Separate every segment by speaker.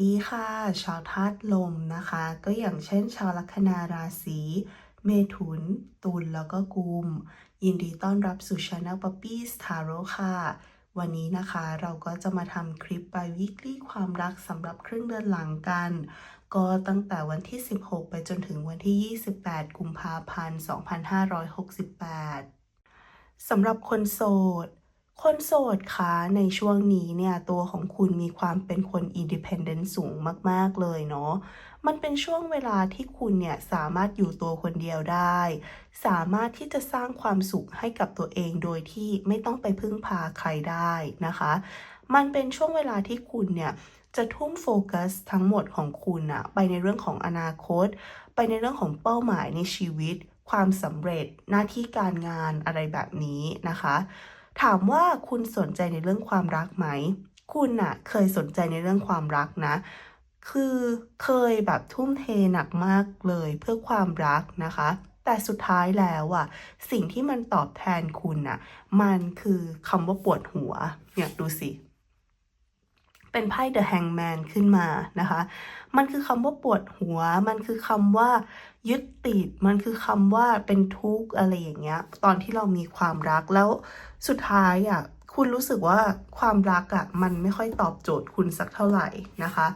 Speaker 1: ดีค่ะ ชาวธาตุลมนะคะ ก็อย่างเช่น ชาวลัคนาราศีเมถุน ตุลแล้วก็กุม ยินดีต้อนรับสู่ช anel Puppies Tarot ค่ะ วันนี้นะคะเราก็จะมาทำคลิป by weekly ความรักสำหรับครึ่งเดือนหลังกัน ก็ตั้งแต่วันที่ 16 ไปจนถึงวันที่ 28 กุมภาพันธ์ 2568 สำหรับคนโสด คนโสดคะในช่วงนี้เนี่ยตัวของคุณมีความเป็นคน independent สูงมาก ๆ เลยเนาะ มันเป็นช่วงเวลาที่คุณเนี่ยสามารถอยู่ตัวคนเดียวได้ สามารถที่จะสร้างความสุขให้กับตัวเองโดยที่ไม่ต้องไปพึ่งพาใครได้นะคะ มันเป็นช่วงเวลาที่คุณเนี่ยจะทุ่มโฟกัสทั้งหมดของคุณอะไปในเรื่องของอนาคต ไปในเรื่องของเป้าหมายในชีวิต ความสำเร็จหน้าที่การงานอะไรแบบนี้นะคะ ถามว่าคุณสนใจในเรื่องความรักไหม คุณอะเคยสนใจในเรื่องความรักนะ คือเคยแบบทุ่มเทหนักมากเลยเพื่อความรักนะคะ แต่สุดท้ายแล้วอะสิ่งที่มันตอบแทนคุณอะมันคือคำว่าปวดหัว เนี่ยดูสิ เป็นไพ่ The Hangman ขึ้นมานะคะ มันคือคำว่าปวดหัว มันคือคำว่า ยึดติด มันคือคำว่าเป็นทุกข์อะไรอย่างเงี้ย ตอนที่เรามีความรักแล้วสุดท้ายอะคุณรู้สึกว่าความรักอะมันไม่ค่อยตอบโจทย์คุณสักเท่าไหร่นะคะ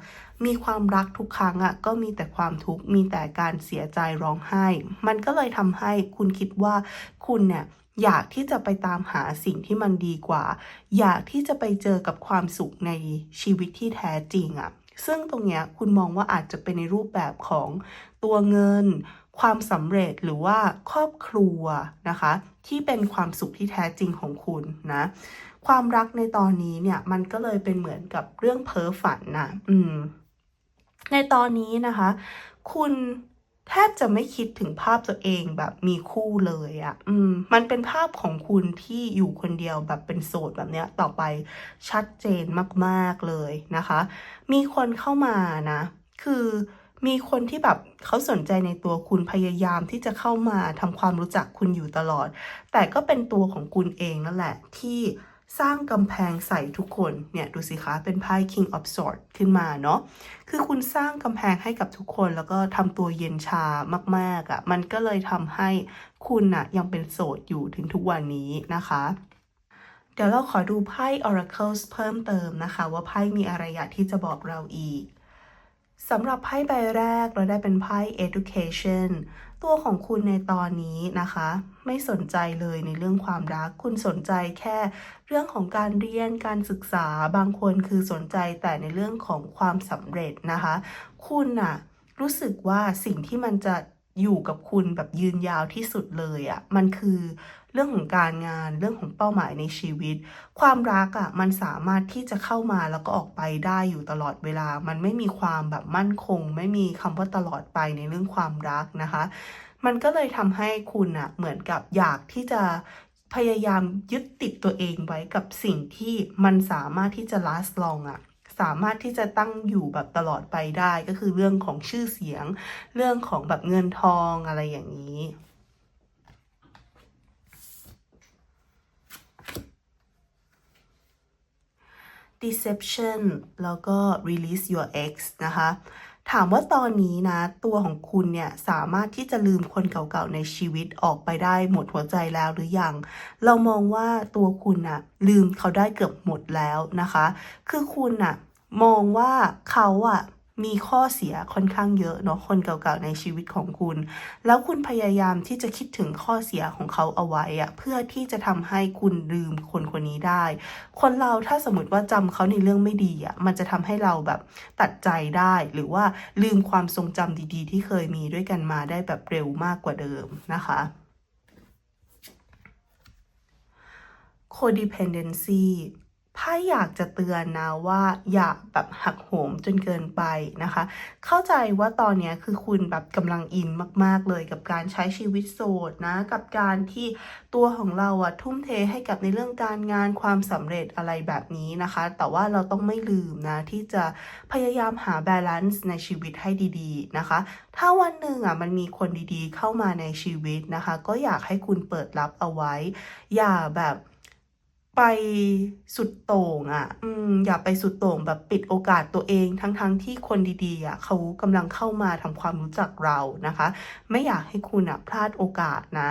Speaker 1: มีความรักทุกครั้งอะก็มีแต่ความทุกข์ มีแต่การเสียใจร้องไห้ มันก็เลยทำให้คุณคิดว่าคุณเนี่ย อยากที่จะไปตามหาสิ่งที่มันดีกว่า อยากที่จะไปเจอกับความสุขในชีวิตที่แท้จริงอะ่ะ ซึ่งตรงเนี้ยคุณมองว่าอาจจะเป็นในรูปแบบของตัวเงิน ความสำเร็จหรือว่าครอบครัวนะคะ ที่เป็นความสุขที่แท้จริงของคุณนะ ความรักในตอนนี้เนี่ยมันก็เลยเป็นเหมือนกับเรื่องเพ้อฝันนะอืมในตอนนี้นะคะ คุณ แทบจะไม่คิดถึงภาพตัวเองแบบมีคู่เลยอะ่ะ อืม มันเป็นภาพของคุณที่อยู่คนเดียวแบบเป็นโสดแบบเนี้ยต่อไปชัดเจนมากๆเลยนะคะ มีคนเข้ามานะ คือมีคนที่แบบเขาสนใจในตัวคุณพยายามที่จะเข้ามาทำความรู้จักคุณอยู่ตลอด แต่ก็เป็นตัวของคุณเองนั่นแหละที่ สร้างกำแพงใส่ทุกคน เนี่ยดูสิคะเป็นไพ่ King of Swords ขึ้นมาเนาะ คือคุณสร้างกำแพงให้กับทุกคนแล้วก็ทำตัวเย็นชามากๆอะ่ะ มันก็เลยทำให้คุณน่ะยังเป็นโสดอยู่ถึงทุกวันนี้นะคะ เดี๋ยวเราขอดูไพ่ Oracles เพิ่มเติมนะคะ ว่าไพ่มีอะไรอยากที่จะบอกเราอีกสำหรับไพ่ใบแรกเราได้เป็นไพ่ education ตัวของคุณในตอนนี้นะคะ ไม่สนใจเลยในเรื่องความรัก คุณสนใจแค่เรื่องของการเรียนการศึกษาบางคนคือสนใจแต่ในเรื่องของความสำเร็จนะคะ คุณน่ะรู้สึกว่าสิ่งที่มันจะอยู่กับคุณแบบยืนยาวที่สุดเลยอะ่ะ มันคือ เรื่องของการงาน เรื่องของเป้าหมายในชีวิต ความรักอะ่ะมันสามารถที่จะเข้ามาแล้วก็ออกไปได้อยู่ตลอดเวลา มันไม่มีความแบบมั่นคง ไม่มีคำว่าตลอดไปในเรื่องความรักนะคะ มันก็เลยทำให้คุณอะเหมือนกับอยากที่จะพยายามยึดติดตัวเองไว้กับสิ่งที่มันสามารถที่จะ last long อะสามารถที่จะตั้งอยู่แบบตลอดไปได้ก็คือเรื่องของชื่อเสียง เรื่องของแบบเงินทองอะไรอย่างนี้ deception แล้วก็ release your ex นะคะ ถามว่าตอนนี้นะ ตัวของคุณเนี่ย สามารถที่จะลืมคนเก่าๆในชีวิตออกไปได้หมดหัวใจแล้วหรือยัง เรามองว่าตัวคุณน่ะลืมเขาได้เกือบหมดแล้วนะคะ คือคุณน่ะมองว่าเขาอะ มีข้อเสียค่อนข้างเยอะเนาะคนเก่าๆในชีวิตของคุณ แล้วคุณพยายามที่จะคิดถึงข้อเสียของเขาเอาไว้อะเพื่อที่จะทำให้คุณลืมคนคนนี้ได้ คนเราถ้าสมมติว่าจำเขาในเรื่องไม่ดีอะมันจะทำให้เราแบบตัดใจได้ หรือว่าลืมความทรงจำดีๆ ที่เคยมีด้วยกันมาได้แบบเร็วมากกว่าเดิมนะคะ codependency ไพ่อยากจะเตือนนะว่าอย่าแบบหักโหมจนเกินไปนะคะ เข้าใจว่าตอนนี้คือคุณแบบกำลังอินมาก ๆ เลยกับการใช้ชีวิตโสดนะกับการที่ตัวของเราอะทุ่มเทให้กับในเรื่องการงานความสำเร็จอะไรแบบนี้นะคะ แต่ว่าเราต้องไม่ลืมนะที่จะพยายามหาบาลานซ์ในชีวิตให้ดีๆนะคะ ถ้าวันหนึ่งอะมันมีคนดีๆ เข้ามาในชีวิตนะคะ ก็อยากให้คุณเปิดรับเอาไว้ อย่าแบบ ไปสุดโต่งอะ่ะ อืม อย่าไปสุดโต่งแบบปิดโอกาสตัวเอง ทั้งๆทที่คนดีๆอะ่ะเขากำลังเข้ามาทำความรู้จักเรานะคะ ไม่อยากให้คุณอะพลาดโอกาสนะ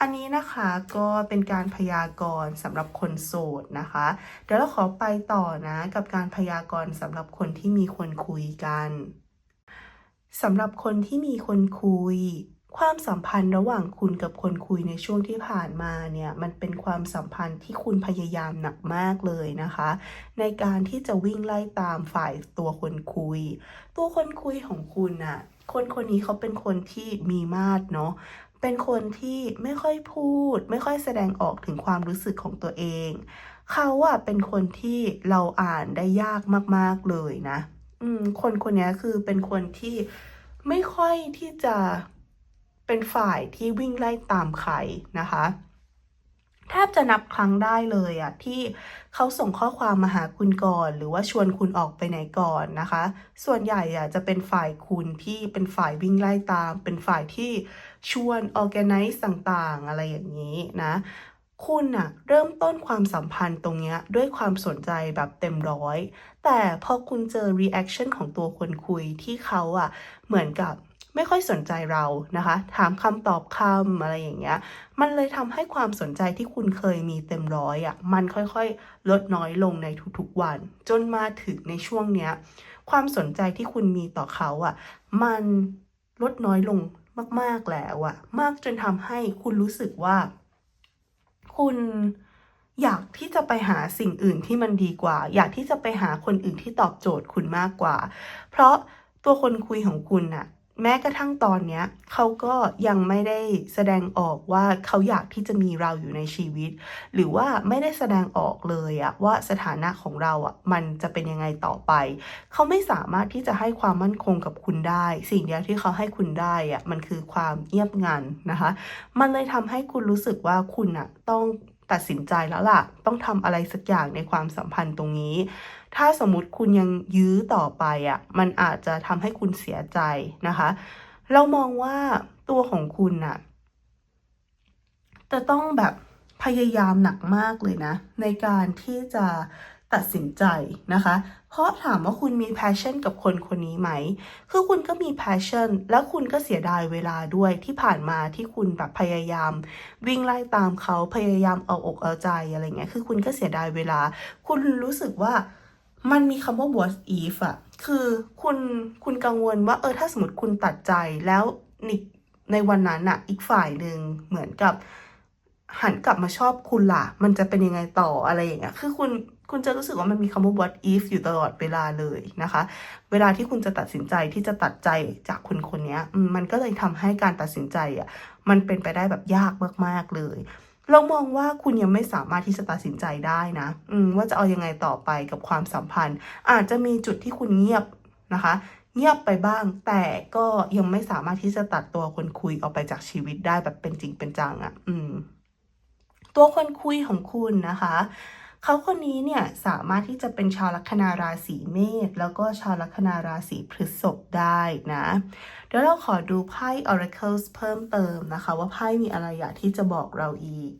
Speaker 1: อันนี้นะคะก็เป็นการพยากรณ์สำหรับคนโสดนะคะ เดี๋ยวเราขอไปต่อนะ กับการพยากรณ์สำหรับคนที่มีคนคุยกันสำหรับคนที่มีคนคุย ความสัมพันธ์ระหว่างคุณกับคนคุยในช่วงที่ผ่านมาเนี่ยมันเป็นความสัมพันธ์ที่คุณพยายามหนักมากเลยนะคะ ในการที่จะวิ่งไล่ตามฝ่ายตัวคนคุย ตัวคนคุยของคุณน่ะคนคนนี้เขาเป็นคนที่มีมาดเนาะเป็นคนที่ไม่ค่อยพูด ไม่ค่อยแสดงออกถึงความรู้สึกของตัวเอง เขาอะเป็นคนที่เราอ่านได้ยากมากๆเลยนะ อืมคนคนนี้คือเป็นคนที่ไม่ค่อยที่จะ เป็นฝ่ายที่วิ่งไล่ตามใครนะคะแทบจะนับครั้งได้เลยอะที่เขาส่งข้อความมาหาคุณก่อน หรือว่าชวนคุณออกไปไหนก่อนนะคะ ส่วนใหญ่อะจะเป็นฝ่ายคุณที่เป็นฝ่ายวิ่งไล่ตาม เป็นฝ่ายที่ชวน organize ต่างๆ อะไรอย่างนี้นะ คุณอะเริ่มต้นความสัมพันธ์ตรงเนี้ยด้วยความสนใจแบบเต็มร้อย แต่พอคุณเจอ reaction ของตัวคนคุยที่เขาอะเหมือนกับ ไม่ค่อยสนใจเรานะคะ ถามคำตอบคำอะไรอย่างเงี้ย มันเลยทำให้ความสนใจที่คุณเคยมีเต็มร้อยอะ่ะ มันค่อยๆ ลดน้อยลงในทุกๆวัน จนมาถึงในช่วงเนี้ย ความสนใจที่คุณมีต่อเขาอะ่ะ มันลดน้อยลงมากๆแล้วอะ่ะ มากจนทำให้คุณรู้สึกว่า คุณอยากที่จะไปหาสิ่งอื่นที่มันดีกว่า อยากที่จะไปหาคนอื่นที่ตอบโจทย์คุณมากกว่า เพราะตัวคนคุยของคุณน่ะ แม้กระทั่งตอนเนี้ยเขาก็ยังไม่ได้แสดงออกว่าเขาอยากที่จะมีเราอยู่ในชีวิต หรือว่าไม่ได้แสดงออกเลยอะว่าสถานะของเราอะมันจะเป็นยังไงต่อไป เขาไม่สามารถที่จะให้ความมั่นคงกับคุณได้ สิ่งเดียวที่เขาให้คุณได้อะมันคือความเงียบงันนะคะ มันเลยทำให้คุณรู้สึกว่าคุณอะต้องตัดสินใจแล้วล่ะ ต้องทำอะไรสักอย่างในความสัมพันธ์ตรงนี้ ถ้าสมมติคุณยังยื้อต่อไปอะ่ะ มันอาจจะทำให้คุณเสียใจนะคะ เรามองว่าตัวของคุณน่ะ จะต้องแบบพยายามหนักมากเลยนะ ในการที่จะตัดสินใจนะคะ เพราะถามว่าคุณมี passion กับคนคนนี้ไหม คือคุณก็มี passion แล้วคุณก็เสียดายเวลาด้วยที่ผ่านมาที่คุณแบบพยายาม วิ่งไล่ตามเขาพยายามเอาอกเอาใจอะไรเงี้ย คือคุณก็เสียดายเวลา คุณรู้สึกว่า มันมีคำว่า what if อะคือคุณคุณกังวลว่าเออถ้าสมมติคุณตัดใจแล้วในในวันนั้นอะอีกฝ่ายหนึ่งเหมือนกับ หันกลับมาชอบคุณล่ะ มันจะเป็นยังไงต่ออะไรอย่างเงี้ยคือคุณคุณจะรู้สึกว่ามันมีคำว่า what if อยู่ตลอดเวลาเลยนะคะ เวลาที่คุณจะตัดสินใจที่จะตัดใจจากคนคนนี้มันก็เลยทำให้การตัดสินใจอะ มันเป็นไปได้แบบยากมากๆเลย เรามองว่าคุณยังไม่สามารถที่จะตัดสินใจได้นะอืมว่าจะเอายังไงต่อไปกับความสัมพันธ์ อาจจะมีจุดที่คุณเงียบนะคะ เงียบไปบ้าง แต่ก็ยังไม่สามารถที่จะตัดตัวคนคุยออกไปจากชีวิตได้แบบเป็นจริงเป็นจังอะ่ะ อืม ตัวคนคุยของคุณนะคะ เขาคนนี้เนี่ยสามารถที่จะเป็นชาวลัคนาราศีเมษแล้วก็ชาวลัคนาราศีพฤษภได้นะ เดี๋ยวเราขอดูไพ่ Oracles เพิ่มเติมนะคะ ว่าไพ่มีอะไรอยากที่จะบอกเราอีก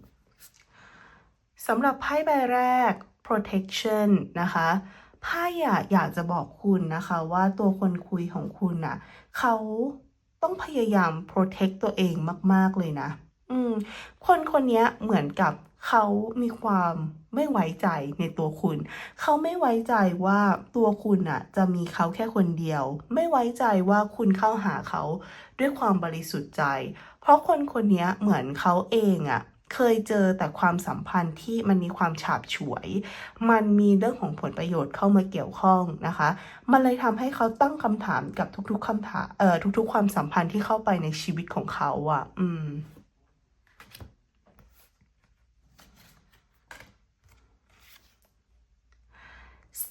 Speaker 1: สำหรับไพ่ใบแรก protection นะคะไพ่อะอยากจะบอกคุณนะคะว่าตัวคนคุยของคุณน่ะเขาต้องพยายาม protect ตัวเองมาก ๆ เลยนะ อืม คนคนนี้เหมือนกับ เขามีความไม่ไว้ใจในตัวคุณ เขาไม่ไว้ใจว่าตัวคุณอะจะมีเขาแค่คนเดียว ไม่ไว้ใจว่าคุณเข้าหาเขาด้วยความบริสุทธิ์ใจ เพราะคนคนนี้เหมือนเขาเองอะเคยเจอแต่ความสัมพันธ์ที่มันมีความฉาบฉวย มันมีเรื่องของผลประโยชน์เข้ามาเกี่ยวข้องนะคะ มันเลยทำให้เขาตั้งคำถามกับทุกๆคำถามเอ่อทุกๆ ความสัมพันธ์ที่เข้าไปในชีวิตของเขาอะ อืม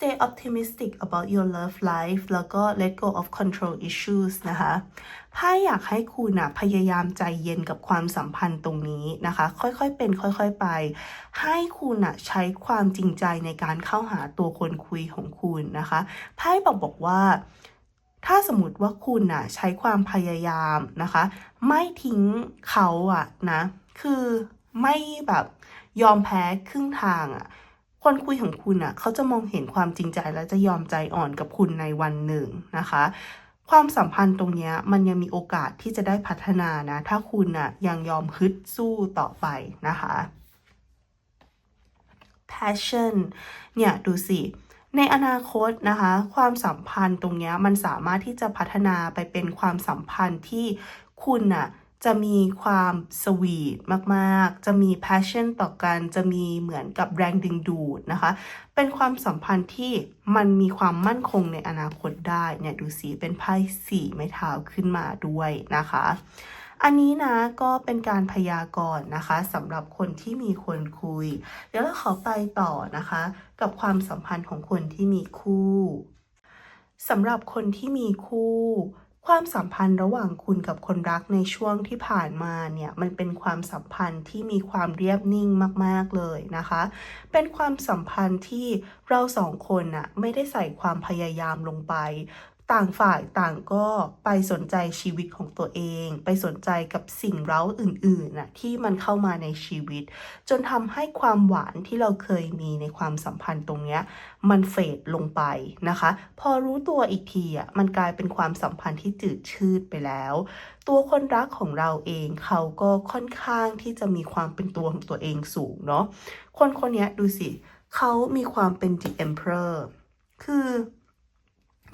Speaker 1: stay optimistic about your love life แล้วก็ let go of control issues นะคะไพ่อยากให้คุณนะพยายามใจเย็นกับความสัมพันธ์ตรงนี้นะคะ ค่อยๆเป็นค่อยๆไป ให้คุณนะใช้ความจริงใจในการเข้าหาตัวคนคุยของคุณนะคะไพ่บอกบอกว่าถ้าสมมติว่าคุณน่ะใช้ความพยายามนะคะ ไม่ทิ้งเขาอะนะ คือไม่แบบยอมแพ้ครึ่งทางอะ คนคุยของคุณอะเขาจะมองเห็นความจริงใจและจะยอมใจอ่อนกับคุณในวันหนึ่งนะคะความสัมพันธ์ตรงนี้มันยังมีโอกาสที่จะได้พัฒนานะ ถ้าคุณอะยังยอมฮึดสู้ต่อไปนะคะ passion เนี่ย ดูสิ ในอนาคตนะคะ ความสัมพันธ์ตรงนี้มันสามารถที่จะพัฒนาไปเป็นความสัมพันธ์ที่คุณน่ะ จะมีความสวีทมาก ๆ จะมี passion ต่อกัน จะมีเหมือนกับแรงดึงดูดนะคะ เป็นความสัมพันธ์ที่มันมีความมั่นคงในอนาคตได้ เนี่ยดูสิเป็นไพ่สี่ไม้เท้าขึ้นมาด้วยนะคะ อันนี้นะก็เป็นการพยากรณ์นะคะสำหรับคนที่มีคนคุย เดี๋ยวเราขอไปต่อนะคะ กับความสัมพันธ์ของคนที่มีคู่สำหรับคนที่มีคู่ ความสัมพันธ์ระหว่างคุณกับคนรักในช่วงที่ผ่านมาเนี่ยมันเป็นความสัมพันธ์ที่มีความเรียบนิ่งมาก ๆ เลยนะคะ เป็นความสัมพันธ์ที่เราสองคนน่ะไม่ได้ใส่ความพยายามลงไป ต่างฝ่ายต่างก็ไปสนใจชีวิตของตัวเอง ไปสนใจกับสิ่งเร้าอื่นๆน่ะที่มันเข้ามาในชีวิต จนทำให้ความหวานที่เราเคยมีในความสัมพันธ์ตรงเนี้ยมันเฟดลงไปนะคะ พอรู้ตัวอีกทีอะมันกลายเป็นความสัมพันธ์ที่จืดชืดไปแล้ว ตัวคนรักของเราเองเขาก็ค่อนข้างที่จะมีความเป็นตัวของตัวเองสูงเนาะคนคนนี้ดูสิเขามีความเป็น the emperor คือ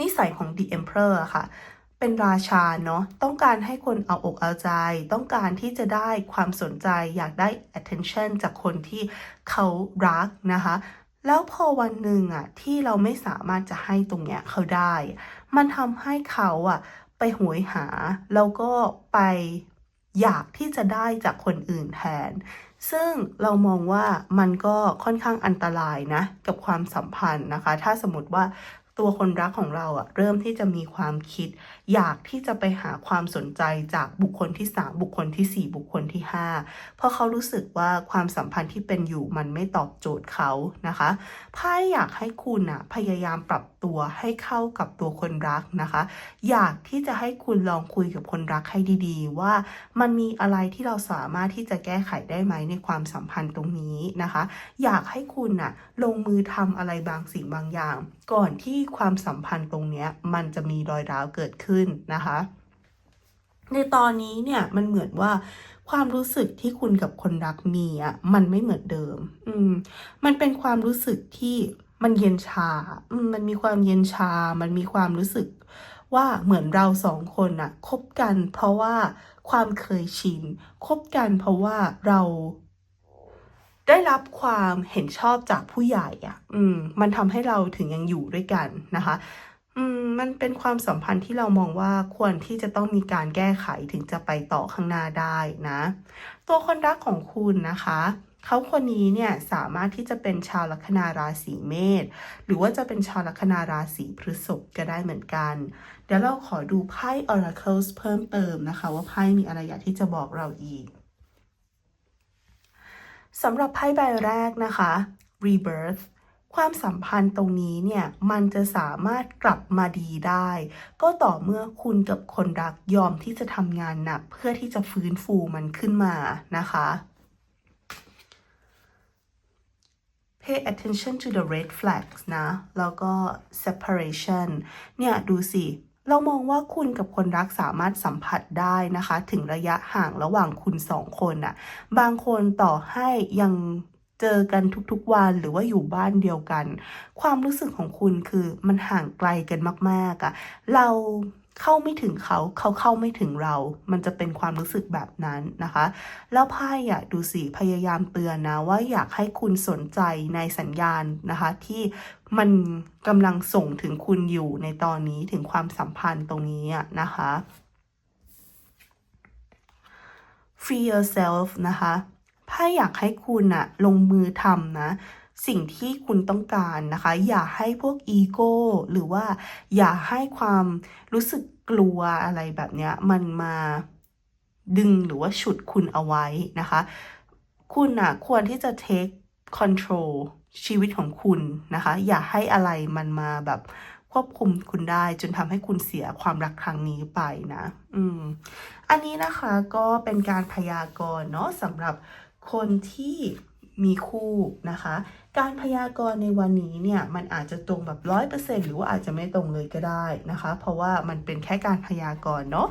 Speaker 1: นิสัยของ the emperor อะค่ะ เป็นราชาเนาะต้องการให้คนเอาอกเอาใจ ต้องการที่จะได้ความสนใจอยากได้ attention จากคนที่เขารักนะคะแล้วพอวันหนึ่งอะที่เราไม่สามารถจะให้ตรงเนี้ยเขาได้ มันทำให้เขาอะไปหวยหา แล้วก็ไปอยากที่จะได้จากคนอื่นแทน ซึ่งเรามองว่ามันก็ค่อนข้างอันตรายนะ กับความสัมพันธ์นะคะ ถ้าสมมติว่า ตัวคนรักของเราอะเริ่มที่จะมีความคิด อยากที่จะไปหาความสนใจจากบุคคลที่ 3 บุคคลทีสี่ 4 บุคคลที่ 5 เพราะเขารู้สึกว่าความสัมพันธ์ที่เป็นอยู่มันไม่ตอบโจทย์เขานะคะไพ่อยากให้คุณอะพยายามปรับตัวให้เข้ากับตัวคนรักนะคะ อยากที่จะให้คุณลองคุยกับคนรักให้ดีๆ ว่ามันมีอะไรที่เราสามารถที่จะแก้ไขได้ไหมในความสัมพันธ์ตรงนี้นะคะ อยากให้คุณน่ะลงมือทำอะไรบางสิ่งบางอย่าง ก่อนที่ความสัมพันธ์ตรงนี้มันจะมีรอยร้าวเกิดขึ้นนะคะ ในตอนนี้เนี่ยมันเหมือนว่าความรู้สึกที่คุณกับคนรักมีอะมันไม่เหมือนเดิม อืม มันเป็นความรู้สึกที่มันเย็นชาอืมมันมีความเย็นชา มันมีความรู้สึกว่าเหมือนเราสองคนน่ะคบกันเพราะว่าความเคยชิน คบกันเพราะว่าเรา ได้รับความเห็นชอบจากผู้ใหญ่อะ อืม มันทำให้เราถึงยังอยู่ด้วยกันนะคะ อืม มันเป็นความสัมพันธ์ที่เรามองว่าควรที่จะต้องมีการแก้ไขถึงจะไปต่อข้างหน้าได้นะ ตัวคนรักของคุณนะคะเขาคนนี้เนี่ยสามารถที่จะเป็นชาวลัคนาราศีเมษหรือว่าจะเป็นชาวลัคนาราศีพฤษภก็ได้เหมือนกัน เดี๋ยวเราขอดูไพ่ Oracles เพิ่มเติมนะคะ ว่าไพ่มีอะไรอยากที่จะบอกเราอีก สำหรับไพ่ใบแรกนะคะ Rebirth ความสัมพันธ์ตรงนี้เนี่ยมันจะสามารถกลับมาดีได้ ก็ต่อเมื่อคุณกับคนรักยอมที่จะทำงานหนักเพื่อที่จะฟื้นฟูมันขึ้นมานะคะ pay attention to the red flags นะ แล้วก็ separation เนี่ย ดูสิ เรามองว่าคุณกับคนรักสามารถสัมผัสได้นะคะ ถึงระยะห่างระหว่างคุณสองคนอะบางคนต่อให้ยังเจอกันทุกๆวันหรือว่าอยู่บ้านเดียวกัน ความรู้สึกของคุณคือมันห่างไกลกันมากๆอะเรา เข้าไม่ถึงเขาเขาเข้าไม่ถึงเรา มันจะเป็นความรู้สึกแบบนั้นนะคะ แล้วไพ่อะดูสิพยายามเตือนนะว่าอยากให้คุณสนใจในสัญญาณนะคะ ที่มันกำลังส่งถึงคุณอยู่ในตอนนี้ถึงความสัมพันธ์ตรงนี้นะคะ free yourself นะคะไพ่อยากให้คุณอะลงมือทำนะ สิ่งที่คุณต้องการนะคะ อย่าให้พวกอีโก้หรือว่าอย่าให้ความรู้สึกกลัวอะไรแบบเนี้ยมันมาดึงหรือว่าฉุดคุณเอาไว้นะคะ คุณอะควรที่จะ take control ชีวิตของคุณนะคะ อย่าให้อะไรมันมาแบบควบคุมคุณได้จนทำให้คุณเสียความรักครั้งนี้ไปนะ อืม อันนี้นะคะก็เป็นการพยากรณ์เนาะสำหรับคนที่ มีคู่นะคะ การพยากรณ์ในวันนี้เนี่ยมันอาจจะตรงแบบร้อยเปอร์เซ็นหรือว่าอาจจะไม่ตรงเลยก็ได้นะคะ เพราะว่ามันเป็นแค่การพยากรณ์เนาะ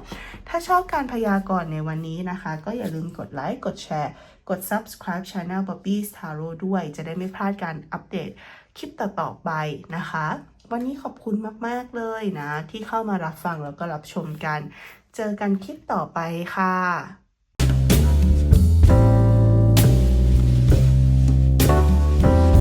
Speaker 1: ถ้าชอบการพยากรณ์ในวันนี้นะคะ ก็อย่าลืมกดไลค์กดแชร์กด subscribe channel Bobby's Tarot ด้วย จะได้ไม่พลาดการอัปเดตคลิปต่อๆไปนะคะ วันนี้ขอบคุณมากๆเลยนะ ที่เข้ามารับฟังแล้วก็รับชมกัน เจอกันคลิปต่อไปค่ะ